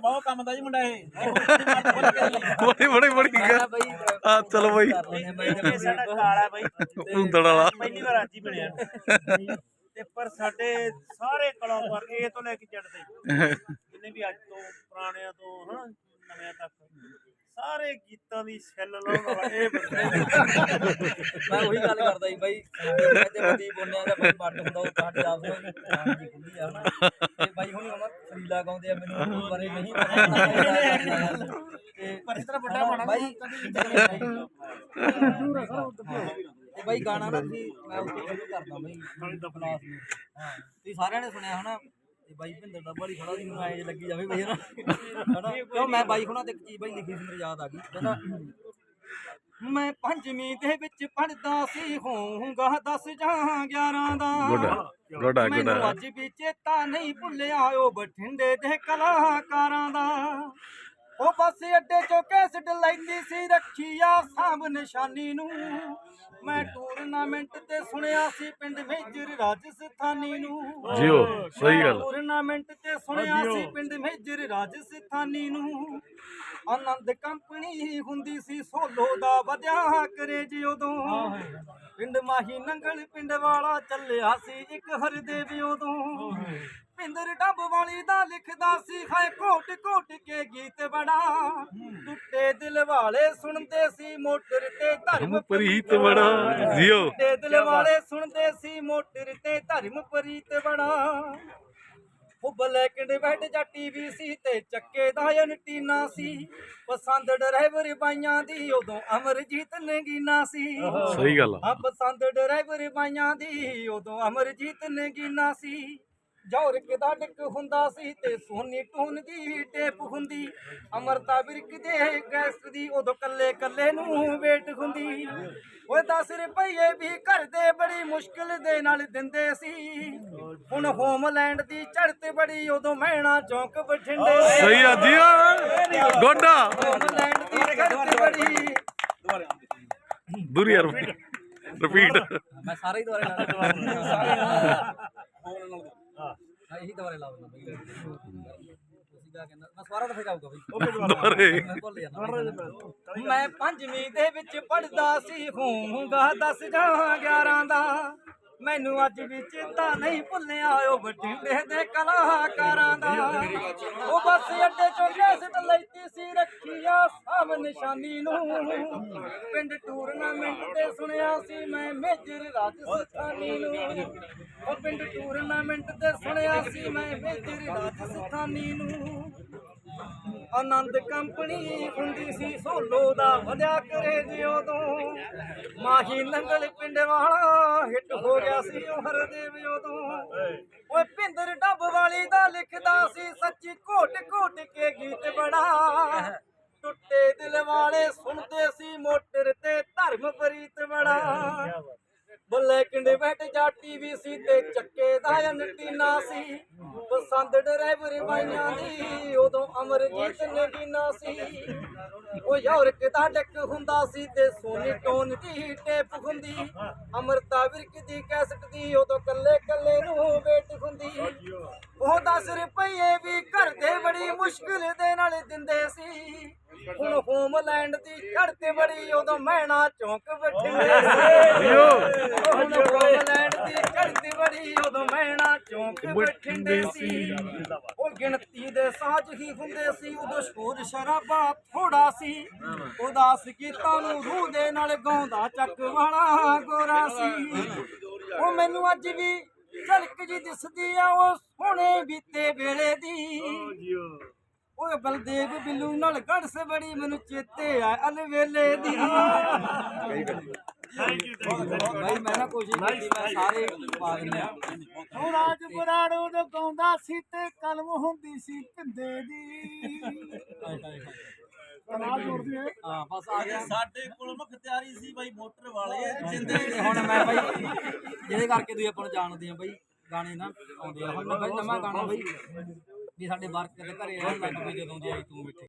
ਬਹੁਤ ਕੰਮ ਦਾ ਜੀ ਮੁੰਡਾ ਇਹ। ਬੜੀ ਬੜੀ ਬੜੀ ਗੱਲ। ਆ ਚਲੋ ਬਾਈ। ਸਾਡਾ ਕਾਲਾ ਬਾਈ। ਉਂਦੜ ਵਾਲਾ। ਪਹਿਲੀ ਵਾਰ ਅੱਜ ਹੀ ਬਣਿਆ। ਤੇ ਪਰ ਸਾਡੇ ਸਾਰੇ ਕਲੋਂ ਪਰ ਇਹ ਤੋਂ ਲੈ ਕੇ ਚੜਦੇ ਜਿੰਨੇ ਵੀ ਅੱਜ ਤੋਂ ਪੁਰਾਣਿਆਂ ਤੋਂ ਹਨਾ ਨਵਿਆਂ ਤੱਕ ਸਾਰੇ ਗੀਤਾਂ ਦੀ ਛਿੱਲ ਲਾਉਣ ਵਾਲਾ ਇਹ ਬੰਦਾ ਮੈਂ ਉਹੀ ਗੱਲ ਕਰਦਾ ਸੀ ਬਾਈ ਤੇ ਬੰਦੀ ਬੋਲਿਆ ਦਾ ਬਾਈ ਮੱਟ ਹੁੰਦਾ ਉਹ ਆਪ ਨੂੰ ਜੀ ਖੁੱਲੀ ਆ ਨਾ। ਤੇ ਬਾਈ ਹੁਣੀ ਉਹਨਾਂ ਫਰੀਲਾ ਗਾਉਂਦੇ ਆ ਮੈਨੂੰ ਉਹ ਬਾਰੇ ਨਹੀਂ ਪਤਾ। ਤੇ ਪਰ ਇਸ ਤਰ੍ਹਾਂ ਵੱਡਾ ਬਣਾ ਬਾਈ ਤੇ ਬਾਈ ਗਾਣਾ ਨਾ ਤੁਸੀਂ ਮੈਂ ਉੱਥੇ ਸ਼ੁਰੂ ਕਰਦਾ ਬਾਈ ਹਾਂ ਤੁਸੀਂ ਸਾਰਿਆਂ ਨੇ ਸੁਣਿਆ ਹੋਣਾ ਤੇ ਬਾਈ ਭਿੰਦਰ ਦਾ ਬੜੀ ਖੜਾ ਸੀ ਮੈਨੂੰ ਐਂ ਲੱਗੀ ਜਾਵੇ ਬਈ ਹਨਾ। ਹਨਾ ਕਿਉਂ ਮੈਂ ਬਾਈ ਹੁਣਾਂ ਤੇ ਇੱਕ ਚੀਜ਼ ਬਾਈ ਲਿਖੀ ਸੀ ਮੇਰੇ ਯਾਦ ਆ ਗਈ। ਕਹਿੰਦਾ ਮੈਂ ਪੰਜਵੀਂ ਦੇ ਵਿੱਚ ਪੜਦਾ ਸੀ ਹੋਊਂਗਾ 10 ਜਾਂ 11 ਦਾ। ਗੁੱਡ ਗੁੱਡ ਆ ਗੁੱਡ ਮੈਨੂੰ ਅੱਜ ਵੀ ਚੇਤਾ ਨਹੀਂ ਭੁੱਲਿਆ ਉਹ ਬਠਿੰਡੇ ਦੇ ਕਲਾਕਾਰਾਂ ਦਾ। ਉਹ ਬੱਸ ਅੱਡੇ ਚੋਂ ਕੈਸਟ ਲੈਂਦੀ ਸੀ ਰੱਖੀਆ ਸਾਂਭ ਨਿਸ਼ਾਨੀ ਨੂੰ। ਮੈਂ ਟੂਰਨਾਮੈਂਟ ਤੇ ਸੁਣਿਆ ਸੀ ਪਿੰਡ ਮੇਜਰ ਰਾਜਸਥਾਨੀ ਨੂੰ। ਜਿਓ ਸਹੀ ਗੱਲ। ਟੂਰਨਾਮੈਂਟ ਤੇ ਸੁਣਿਆ ਸੀ ਪਿੰਡ ਮੇਜਰ ਰਾਜਸਥਾਨੀ ਨੂੰ। ਆਨੰਦ ਕੰਪਨੀ ਹੁੰਦੀ ਸੀ ਸੋਲੋ ਦਾ ਵਧਿਆ ਕਰੇ ਜੀ ਉਦੋਂ ਪਿੰਡ ਮਾਹੀ ਨੰਗਲ ਪਿੰਡ ਵਾਲਾ ਚੱਲਿਆ ਸੀ ਇੱਕ ਹਰਦੇਵ ਉਦੋਂ। ਪਿੰਦਰ ਡੱਬ ਵਾਲੀ ਦਾ ਲਿਖਦਾ ਸੀ ਹਾਏ ਘੋਟ ਘੋਟ ਕੇ ਗੀਤ ਬੜਾ। ਟੁੱਟੇ ਦਿਲ ਵਾਲੇ ਸੁਣਦੇ ਸੀ ਮੋਟਰ ਤੇ ਧਰਮ ਪ੍ਰੀਤ ਬੜਾ। ਜਿਓ। ਟੁੱਟੇ ਦਿਲ ਵਾਲੇ ਸੁਣਦੇ ਸੀ ਮੋਟਰ ਤੇ ਧਰਮ ਪ੍ਰੀਤ ਬੜਾ। ਉਹ ਬਲੈਕ ਐਂਡ ਵਾਈਟ ਜਾਂ ਟੀਵੀ ਸੀ ਤੇ ਚੱਕੇ ਦਾ ਐਂਟੀਨਾ ਸੀ। ਪਸੰਦ ਡਰਾਈਵਰ ਬਾਈਆਂ ਦੀ ਉਦੋਂ ਅਮਰਜੀਤ ਨਗੀਨਾ ਸੀ। ਸਹੀ ਗੱਲ ਆ। ਆ ਪਸੰਦ ਡਰਾਈਵਰ ਬਾਈਆਂ ਦੀ ਉਦੋਂ ਅਮਰਜੀਤ ਨਗੀਨਾ ਸੀ। ਜੌਰਕ ਦਾ ਡਿੱਕ ਹੁੰਦਾ ਸੀ ਤੇ ਸੋਨੀ ਟੂਨ ਦੀ ਟੇਪ ਹੁੰਦੀ। ਅਮਰਤਾ ਵਿਰਕ ਦੇ ਗੈਸਟ ਦੀ ਉਦੋਂ ਕੱਲੇ ਕੱਲੇ ਨੂੰ ਵੇਟ ਹੁੰਦੀ। ਓਏ 10 ਰੁਪਏ ਵੀ ਘਰ ਦੇ ਬੜੀ ਮੁਸ਼ਕਿਲ ਦੇ ਨਾਲ ਦਿੰਦੇ ਸੀ। ਹੁਣ ਹੋਮਲੈਂਡ ਦੀ ਚੜ੍ਹਤ ਬੜੀ ਉਦੋਂ ਮਹਿਣਾ ਚੌਂਕ ਬਠਿੰਡੇ ਸਹੀ ਆ ਜਿਓ ਗੁੱਡ ਹੋਮਲੈਂਡ ਦੀ ਚੜ੍ਹਤ ਬੜੀ। ਦੂਰੀ ਯਾਰ ਰਿਪੀਟ। ਮੈਂ ਸਾਰੇ ਹੀ ਦੁਆਰੇ ਲਾ ਹਾਂ ਇਹੀ ਦੁਆਰੇ ਲਾ ਬਈ। ਤੁਸੀਂ ਕਹਿੰਦਾ? ਮੈਂ ਸਵਾਰਾ ਤਾਂ ਫਿਰ ਆਊਗਾ ਬਈ। ਦੁਬਾਰੇ। ਮੈਂ ਭੁੱਲ ਜਾਂਦਾ ਮੈਂ ਪੰਜਵੀਂ ਦੇ ਵਿੱਚ ਪੜਦਾ ਸੀ ਹੋਊਂਗਾ 10 ਜਾਂ 11 ਦਾ। ਮੈਨੂੰ ਅੱਜ ਵੀ ਚੇਤਾ ਨਹੀਂ ਭੁੱਲਿਆ, ਉਹ ਬਠਿੰਡੇ ਦੇ ਕਲਾਕਾਰਾਂ ਦਾ। ਉਹ ਬੱਸ ਅੱਡੇ ਚੋਂ ਕੈਸਟ ਲੈਤੀ ਸੀ ਰੱਖੀਆ, ਸਭ ਨਿਸ਼ਾਨੀ ਨੂੰ। ਪਿੰਡ ਟੂਰਨਾਮੈਂਟ ਤੇ ਸੁਣਿਆ ਸੀ ਮੈਂ ਮੇਜਰ ਰਾਜਸਥਾਨੀ ਨੂੰ। ਉਹ ਪਿੰਡ ਟੂਰਨਾਮੈਂਟ ਤੇ ਸੁਣਿਆ ਸੀ ਮੈਂ ਮੇਜਰ ਰਾਜਸਥਾਨੀ ਨੂੰ। ਆਨੰਦ ਕੰਪਨੀ ਹੁੰਦੀ ਸੀ, ਸੋਲੋ ਦਾ ਵਧਿਆ ਕਰੇ ਜੀ ਉਦੋਂ। ਮਾਹੀ ਨੰਗਲ ਪਿੰਡ ਵਾਲਾ ਹਿੱਟ ਹੋ ਗਿਆ ਸੀ, ਉਹ ਹਰਦੇਵ ਉਦੋਂ। ਓਏ ਭਿੰਦਰ ਡੱਬ ਵਾਲੀ ਦਾ ਲਿਖਦਾ ਸੀ, ਸੱਚੀ ਘੋਟ ਘੋਟ ਕੇ ਗੀਤ ਬੜਾ। ਟੁੱਟੇ ਦਿਲ ਵਾਲੇ ਸੁਣਦੇ ਸੀ ਮੋਟਰ ਬੈਠ ਜਾ ਟੀਵੀ ਸੀ ਤੇ ਚੱਕੇ ਦਾ ਐਂਟੀਨਾ ਸੀ। ਪਸੰਦ ਡਰਾਈਵਰ ਬਾਈਆਂ ਦੀ ਉਦੋਂ ਅਮਰਜੀਤ ਨਗੀਨਾ ਸੀ। ਉਹ ਯੌਰਕ ਦਾ ਡੱਕ ਹੁੰਦਾ ਸੀ ਤੇ ਸੋਨੀ ਟੋਨ ਦੀ ਟੇਪ ਹੁੰਦੀ। ਅਮਰਤਾ ਵਿਰਕ ਦੀ ਕੈਸਟ ਦੀ ਉਦੋਂ ਕੱਲੇ ਕੱਲੇ ਨੂੰ ਵੇਟ ਹੁੰਦੀ। ਉਹ 10 ਰੁਪਏ ਵੀ ਘਰ ਦੇ ਬੜੀ ਮੁਸ਼ਕਿਲ ਦੇ ਨਾਲ ਦਿੰਦੇ ਸੀ। ਹੁਣ ਹੋਮਲੈਂਡ ਦੀ ਚੜ੍ਹਤ ਬੜੀ ਉਦੋਂ ਮਹਿਣਾ ਚੌਂਕ ਬਠਿੰਡੇ ਸੀ। ਮਹਿਣਾ ਚੌਂਕ ਸੀ। ਉਹ ਗਿਣਤੀ ਦੇ ਸਾਜ ਹੀ ਹੁੰਦੇ ਸੀ। ਉਦੋਂ ਸ਼ੋਰ ਸ਼ਰਾਬਾ ਥੋੜਾ ਸੀ। ਉਦਾਸ ਗੀਤਾਂ ਨੂੰ ਰੂਹ ਦੇ ਨਾਲ ਗਾਉਂਦਾ ਚੱਕ ਵਾਲਾ ਗੋਰਾ ਸੀ। ਉਹ ਮੈਨੂੰ ਅੱਜ ਵੀ ਝਲਕ ਜੀ ਦਿਸਦੀ ਆ। ਉਹ ਸੋਹਣੇ ਬੀਤੇ ਵੇਲੇ ਦੀ। ਓਏ ਬਲਦੇਵ ਬਿੱਲੂ ਨਾਲ ਗੜਸ ਬੜੀ ਮੈਨੂੰ ਚੇਤੇ ਆ ਅਲਵੇਲੇ ਦੀ। ਭਾਈ ਮੈਂ ਨਾ ਕੋਸ਼ਿਸ਼ ਕੀਤੀ ਮੈਂ ਸਾਰੇ ਪਾ ਦਿੰਦੇ। ਆ ਉਹ ਰਾਜਪੁਰਾਣੋਂ ਨੂੰ ਗਾਉਂਦਾ ਸੀ ਤੇ ਕਲਮ ਹੁੰਦੀ ਸੀ ਭਿੰਦੇ ਦੀ। ਹਾਂ ਬਸ ਆ ਗਿਆ। ਸਾਡੇ ਕੋਲ ਮੁਖਤਿਆਰੀ ਸੀ ਬਾਈ ਮੋਟਰ ਵਾਲੇ ਜਿੰਦੇ ਤੇ ਹੁਣ ਮੈਂ ਬਾਈ ਜਿਹਦੇ ਕਰਕੇ ਤੁਸੀਂ ਆਪਾਂ ਨੂੰ ਜਾਣਦੇ ਆ ਬਾਈ ਗਾਣੇ ਨਾ ਆਉਂਦੇ ਆ। ਹੁਣ ਮੈਂ ਬਾਈ ਨਵਾਂ ਗਾਣਾ ਬਾਈ ਵੀ ਸਾਡੇ ਵਰਕ ਦੇ ਘਰੇ ਆ ਮੈਂ ਜਦੋਂ ਦੀ ਆਈ ਤੂੰ ਮਿੱਠੇ।